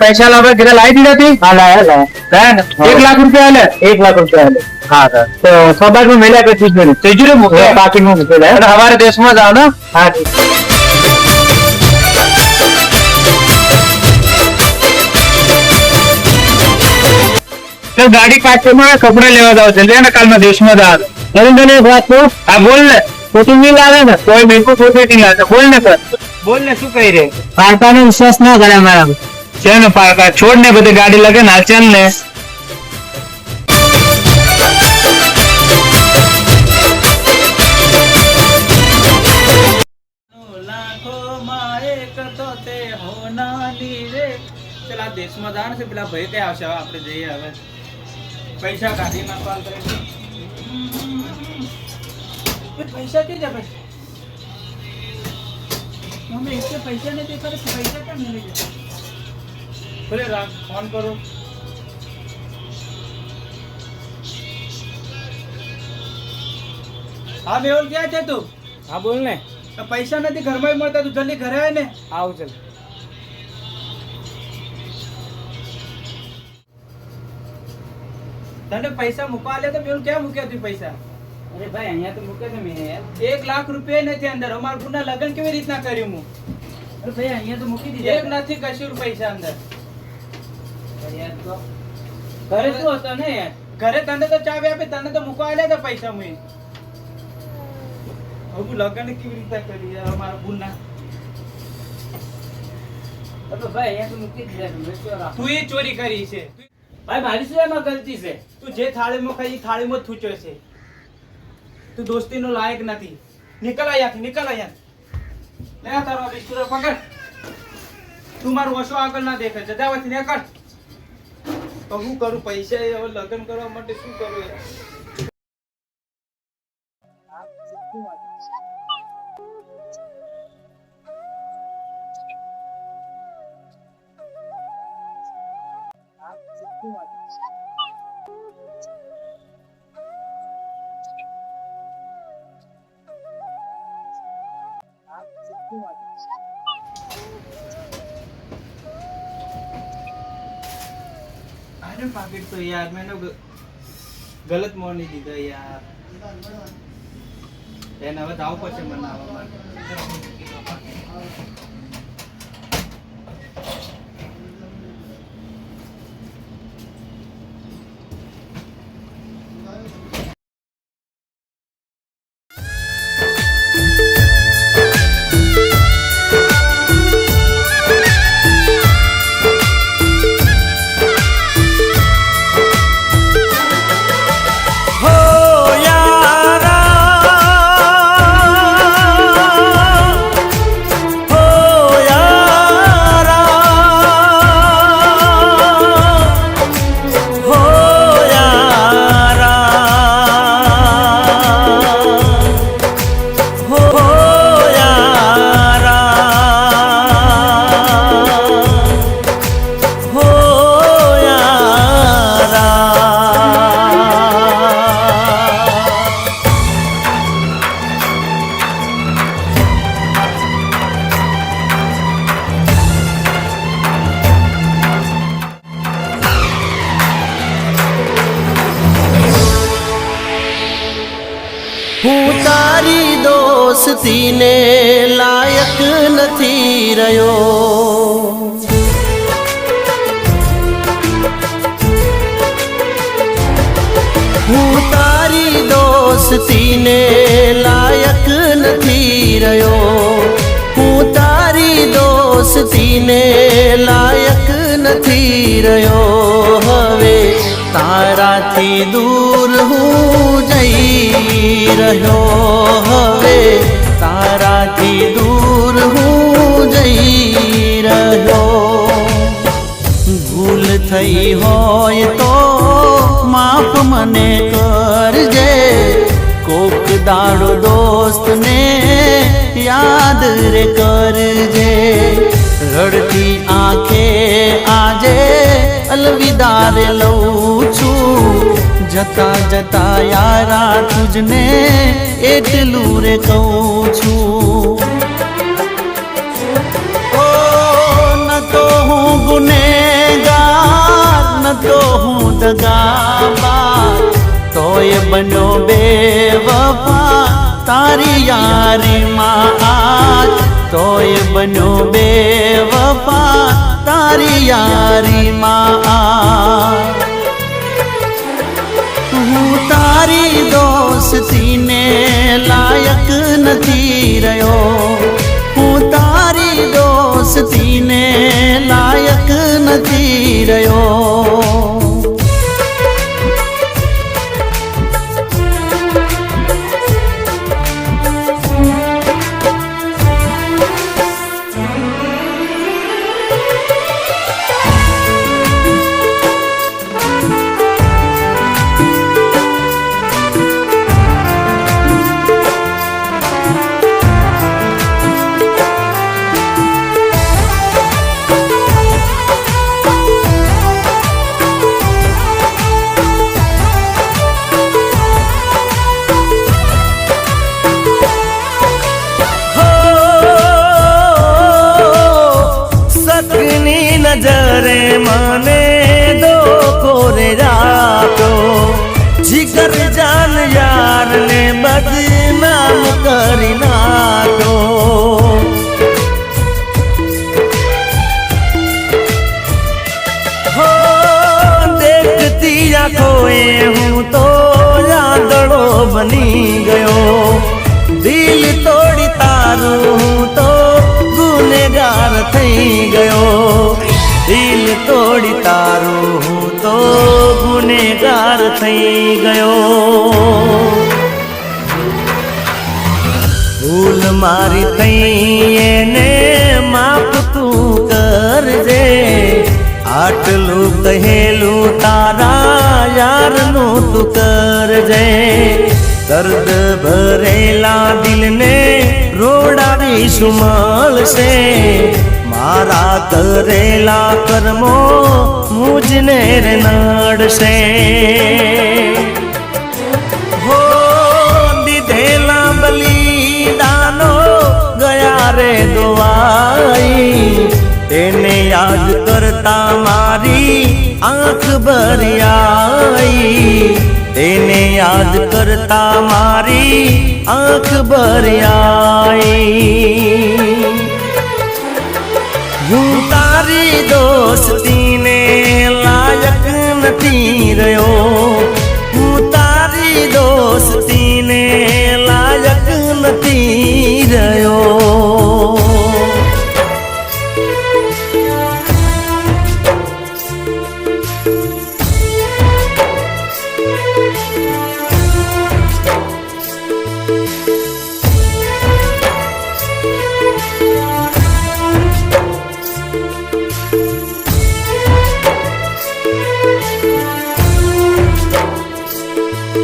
પૈસા લાવવા ઘરે લાવી દીધા હતી હા લાયા લાયા લાયા ને? એક લાખ રૂપિયા આલે એક લાખ રૂપિયા આલે. હા સર તો સબાટમાં મેલ્યા કે તિજોરી તિજોરી મૂકે પાકીટમાં મૂકેલા અને હવારે દેશમાં જાવ ને હા જી. તો ગાડી કાચમાં કપડા લેવા જાવ છે લે ને કાલમાં દેશમાં જાવ નરેન્દ્રને એક વાત કહું હા બોલ ને ખોટું નહીં લાવે ને કોઈ બિલકુલ ખોટી નહીં લાગે બોલ ને સર બોલ ને શું કહી રે પારકાનો વિશ્વાસ ના કરે મારા છે ને પાકા છોડ ને બધી ગાડી લગે ના ચાલ ને પેલા દેશમાં જાણ પેલા ભાઈ કઈ આવશે આપણે જઈએ હવે પૈસા કાઢી નાખવા પૈસા કે પૈસા નથી પૈસા કેમ મળી જાય ભલે રાખ ફોન કરો. હા મેહુલ ક્યાં છે તું? હા બોલ ને. પૈસા નથી ઘરમાં મળતા તું જલ્દી ઘરે આવે ને. આવું ચાલ તને પૈસા મૂકવા આલે તો મેં ક્યાં મૂક્યા તું પૈસા? અરે ભાઈ અહીંયા તો મૂકે છે મેં એક લાખ રૂપિયા નથી અંદર. અમાર ગુના લગ્ન કેવી રીતના કર્યું હું? અરે ભાઈ અહીંયા તો મૂકી એક નથી કશું પૈસા અંદર. ઘરે શું હતો ને ઘરે તને તો ચાવી આપી તને તો મૂકવા આવ્યા હતા પૈસા મુએ હું લગ્ન કેવી રીતે કરી યાર મારા ભૂલ ના તો ભાઈ અહીંયા તો મૂકી રાખું? તું એ ચોરી કરી છે. ભાઈ મારી શું એમાં ગલતી છે? તું જે થાળીમાં ખાઈ એ થાળીમાં જ થૂચ્યો છે. તું દોસ્તીનો લાયક નથી. નીકળ અહીંયાથી નીકળ અહીંયા લે તારો બિસ્કુટ પકડ. તું મારું ઓછો આગળ ના દેખે જદાવાથી નીકળ. તો હું કરું? પૈસા હવે લગ્ન કરવા માટે શું કરું? અરે પાકીટ તો યાર. મેં ગલત મોની દીધો યાર. એને હવે જાવું પડશે આવવા માટે. દોસ્તીને લાયક નથી રહ્યો હું તારી દોસ્તીને લાયક નથી રહ્યો હું તારી દોસ્તીને લાયક નથી રહ્યો હવે તારાથી દૂર હું જઈ રહ્યો હવે. તારાથી દૂર હું જઈ રહ્યો. ભૂલ થઈ હોય તો માફ મને કરજે. કોક દાડો દોસ્તને યાદ રે કરજે. રડતી આંખે આજે અલવિદા રે લઉં છું. જતા જતા યારા તુજને એટલું રે કહું છું. ઓ તો હું ગુનેગાર તો હું દગાબાર. તોય બન્યો બે વફા, તારી યારીમાં આજ તોય બનો બે વફા, તારી યારીમાં આજ હું તારી દોસ્તીને લાયક નથી રહ્યો. હું તારી દોસ્તીને લાયક નથી રહ્યો. થઈ ગયો. ભૂલ મારી થઈ, એને માફ તું કરજે. આટલું કહેલું તારા યારનું તું કરજે. દર્દ ભરેલા દિલને રોડાવીશું મળશે મારા કરેલા કર્મો મુજને નડશે. હો, દીધેલા બલિદાનો ગયા રે દોવાઈ તેને યાદ કરતા મારી આંખ ભર્યાઈ. તેને યાદ કરતા મારી આંખ ભરી આઈ હું તારી દોસ્તીને